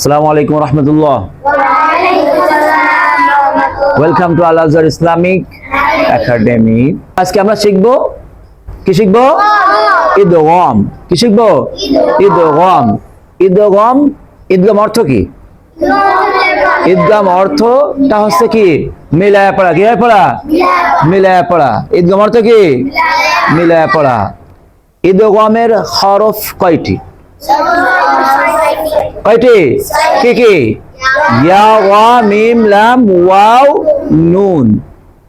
আসসালামু আলাইকুম রহমতুল্লাহ। Welcome to Al Azhar Islamic Academy আজকে আমরা শিখব, কি শিখব? ঈদগম কি শিখব? ঈদগম ঈদগম ঈদগম অর্থ কি? ঈদগাম অর্থটা হচ্ছে কি? মিলায়া পড়া। কি পড়া? মিলায়া পড়া। ঈদগাম অর্থ কি? মিলায়া পড়া। ঈদগমের হরফ কয়টি? কয়টি? কি কি? ইয়া, ওয়া, মিম, লাম, ওয়াও, নুন।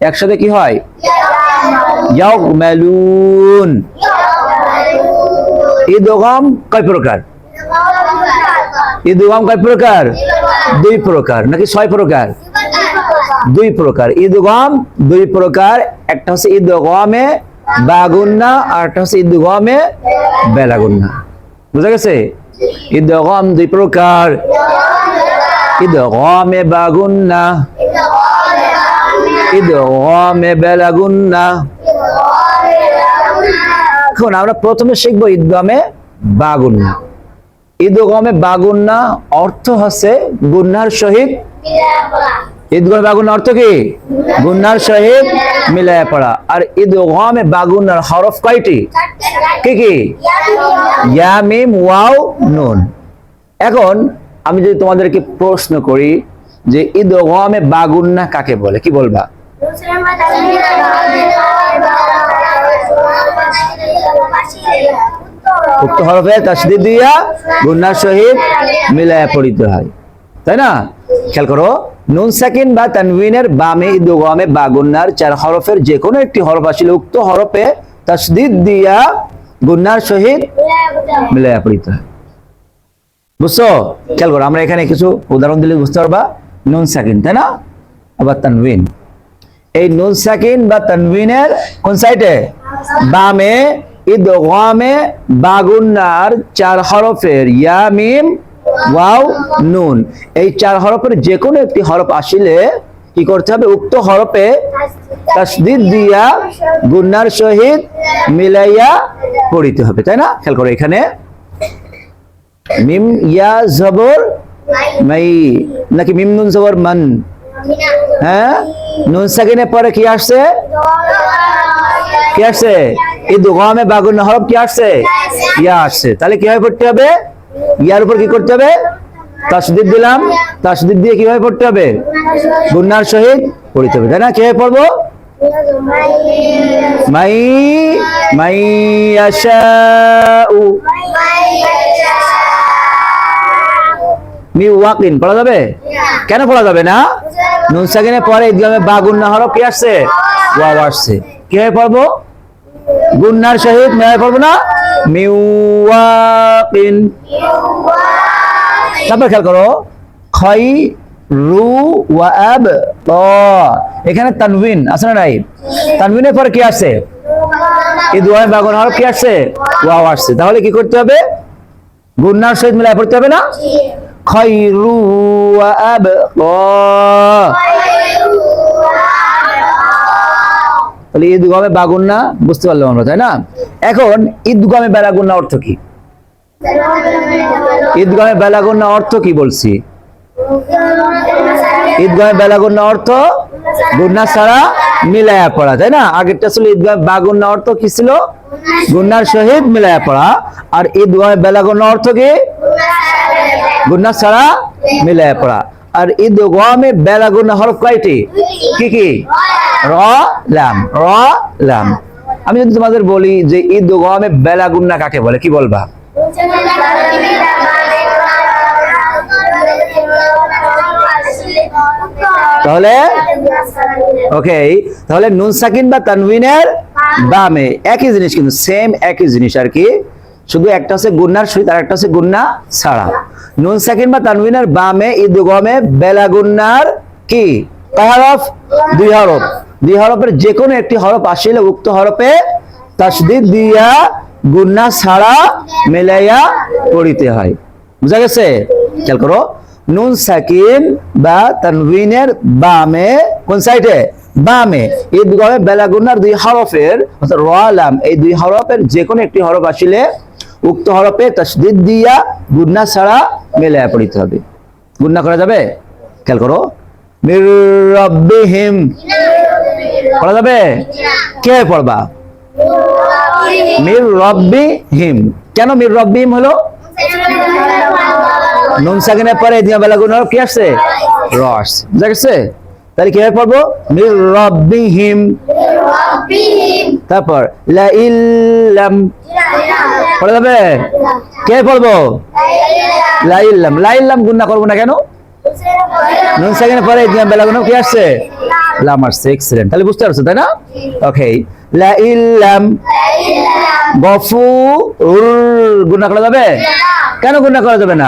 একসাথে কি হয়? ইয়াগমালুন। ঈদগম কয় প্রকার? ঈদগম কয় প্রকার? দুই প্রকার। নাকি ছয় প্রকার? দুই প্রকার। ঈদগম দুই প্রকার। একটা হচ্ছে ঈদগমে বাগুন্না, আর একটা হচ্ছে ঈদগমে বেলাগুন্না। বুঝা গেছে? ঈদগম দুই প্রকার। ঈদগমে বাগুন্না। ঈদগমে বেলাগুন্না। এখন আমরা প্রথমে শিখব ঈদগমে বাগুন্না। ঈদগমে বাগুন্না অর্থ হচ্ছে গুন্নার সহিত ঈদগমে বাগুন অর্থ কি? গুন্নার সহিত মিলায় পড়া। আর ঈদগমে বাগুন্নার হরফ কয়টি? কি কি? ইয়া মিম ওয়াও, নুন। এখন আমি যদি তোমাদেরকে প্রশ্ন করি যে ঈদ ঈদগমে বাগুন্না কাকে বলে? কি বলবা? উক্ত হরফে তাসদিদ দিয়া গুন্নার সহিত মিলায়া পড়িতে হয়। তাই না? খেয়াল করো। নুন সাকিন বা তানবিনের বামে ইদুগমে বা গুন্নার চার হরফের যে কোনো একটি হরফ আসলে। উক্ত হরফে তাসদিদ দিয়া গুন্নার সহিত মিলায়া পড়িতে হয়। বুঝছ? খেয়াল করো, আমরা এখানে কিছু উদাহরণ দিলে বুঝতে পারবা। নুন সাকিন তাই না? আবার তানবিন এই নুন সাকিন বা তানবিনের কোন সাইডে? বামে ইদগামে বাগুন্নার চার হরফের ইয়া, মিম ওয়াও, নুন। এই চার হরফের যে কোনো একটি হরফ আসিলে কি করতে হবে? উক্ত হরফে তাসদিদ দিয়া গুন্নার সহিত মিলাইয়া পড়িতে হবে, তাই না? খেয়াল করো এখানে। মিম, ইয়া, জবর, মাই, নাকি মিম, নুন, জবর, মান? হ্যাঁ? নুন সাকিনের পরে কি আসছে? কি আসছে? এই দোকামে বাগুন হরফ কি আসছে? ইয়া আসছে। তাহলে কি কীভাবে পড়তে হবে? ইয়ার উপর কি করতে হবে? তাসদিদ দিলাম। তাসদিদ দিয়ে কীভাবে পড়তে হবে? গুন্নার সহিত পড়তে হবে, তাই না? কীভাবে পড়ব? মাই মাই আশাউ। মি ওয়াকিন, পড়া যাবে? কেন পড়া যাবে না? নুন সাকিনের পরে ঈদগামে বা গুন্না হরফ কি আসছে? ওয়াও আসছে। কীভাবে পড়ব? গুন্নার সহিত মেয়ে পড়ব না? মিওয়াকিন তারপর খেয়াল করো খই রু ওয়াব ত। এখানে তানবিন, আছে না নাই? তানবিনের পরে কি আছে এই দুয়ায় বাগুন হরফ কি আসছে? ওয়াও আসছে। তাহলে কি করতে হবে? গুন্নার সহিত মিলাই পড়তে হবে না? খৈরু ওয়াব তাহলে ঈদগমে বাগুন্না বুঝতে পারলাম আমরা, তাই না? এখন ঈদগমে বেলাগুন্না অর্থ কি? ঈদগমে বেলাগুন্না অর্থ কি বলছি? ঈদগমে বেলাগুন্না অর্থ? গুন্না ছাড়া মিলায়া পড়া, তাই না? আগেরটা ছিল ঈদগাহ বাগুন্না অর্থ কি ছিল? গুন্নার সহিত মিলায়া পড়া। আর ঈদগাহে বেলাগুন্না অর্থ কি? গুন্না ছাড়া মিলায়া পড়া। আর ঈদগামে বেলাগুন্না হরফ কয়টি? কি কি? র আমি যদি তোমাদের বলি যে ঈদগামে বেলাগুন্না কাকে বলে, কি বলবা? তাহলে ওকে তাহলে নুন সাকিন বা তানবিনের বামে একই জিনিস কিন্তু সেম একই জিনিস আর কি। শুধু একটা হচ্ছে গুন্নার সহিত আর একটা হচ্ছে গুন্না ছাড়া। নুন সাকিন বা তানবিনের বামে ঈদগমে বেলা গুন্নার কি? কয় হরফ দুই হরফ। দুই হরফের যে কোনো একটি হরফ আসিলে উক্ত হরফে তাসদিদ দিয়া গুন্না ছাড়া মেলাইয়া পড়িতে হয়। বুঝা গেছে? খেয়াল করো। নুন সাকিন বা তানবিনের বামে, কোন সাইডে? বামে। এই দুগমে বেলাগুন্নার দুই হরফের, অর্থাৎ র, লাম, এই দুই হরফের যে কোনো একটি হরফ আসিলে উক্ত হরফে তাসদিদ দিয়া গুন্না ছাড়া মেলায়া পড়িতে হবে। গুন্না করা যাবে? খেয়াল করো। মির রব্বিহিম পড়া যাবে? কে পড়বা? মির রব্বিহিম কেন মির রব্বিহিম হলো? নুন সাকিনের পরে দিয়া বেলা গুণ কি আসছে? রস। বুঝা গেছে? তাহলে কীভাবে পড়ব? মির রব্বিহিম তারপর, লা পড়া যাবে? কে পড়ব? লা ইল্লাম। লা ইল্লাম গুণনা করব না কেন? নুন সাকিনের পরে দিয়া বেলা গুণ কি আসছে? লাম আসছে এক্সিলেন্ট তাহলে বুঝতে পারছ, তাই না? ওকে লা ইল্লাম গফুর গুণনা করা যাবে? কেন গুণনা করা যাবে না?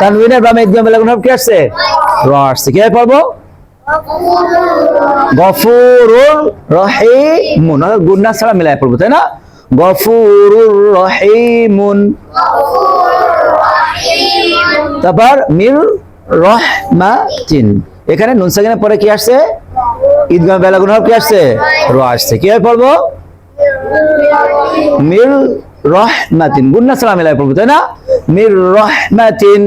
তানবিনের বামে বেলা গুণ কি আসছে? র আসছে। কি পড়ব গফুরুর রহিমুন। গুন্না ছাড়া মিলাই পড়ব, তাই না? গফুরুর রহিমুন। তারপর মির রহমাতিন। এখানে নুন সাকিনের পরে কি আসছে? ঈদগাহ বেলা গুণ কি আসছে? র আসছে। কি পড়ব? মির রহমাতিন। গুন্না ছাড়া মিলাই পড়ব, তাই না? মির রহমাতিন।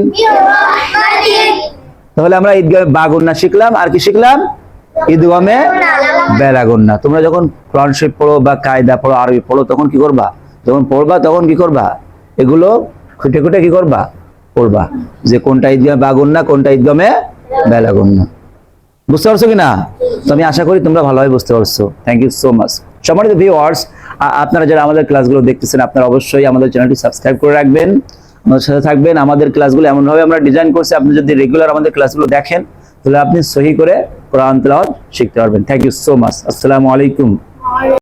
তাহলে আমরা ঈদগাহ বা গুন্না শিখলাম। আর কি শিখলাম? ঈদগামে বেলা গুন্না। তোমরা যখন শরীফ পড়ো বা কায়দা পড়ো, আরবি পড়ো, তখন কি করবা? যখন পড়বা, তখন কি করবা? এগুলো খুঁটে খুঁটে কি করবা? পড়বা। যে কোনটা ঈদগামে বা গুন্না কোনটা ঈদগামে বেলা গুন্না বুঝতে পারছ কিনা? তো আমি আশা করি তোমরা ভালোভাবে বুঝতে পারছ। থ্যাংক ইউ সো মাচ সম্মানিত ভিউয়ার্স আপনারা যারা আমাদের ক্লাসগুলো দেখতেছেন, আপনারা অবশ্যই আমাদের চ্যানেলটি সাবস্ক্রাইব করে রাখবেন। আমাদের সাথে থাকবেন। আমাদের ক্লাসগুলো এমনভাবে আমরা ডিজাইন করছি, আপনি যদি রেগুলার আমাদের ক্লাসগুলো দেখেন, তাহলে আপনি সহি করে কোরআন তেলাওয়াত শিখতে পারবেন। থ্যাংক ইউ সো মাচ আসসালামু আলাইকুম।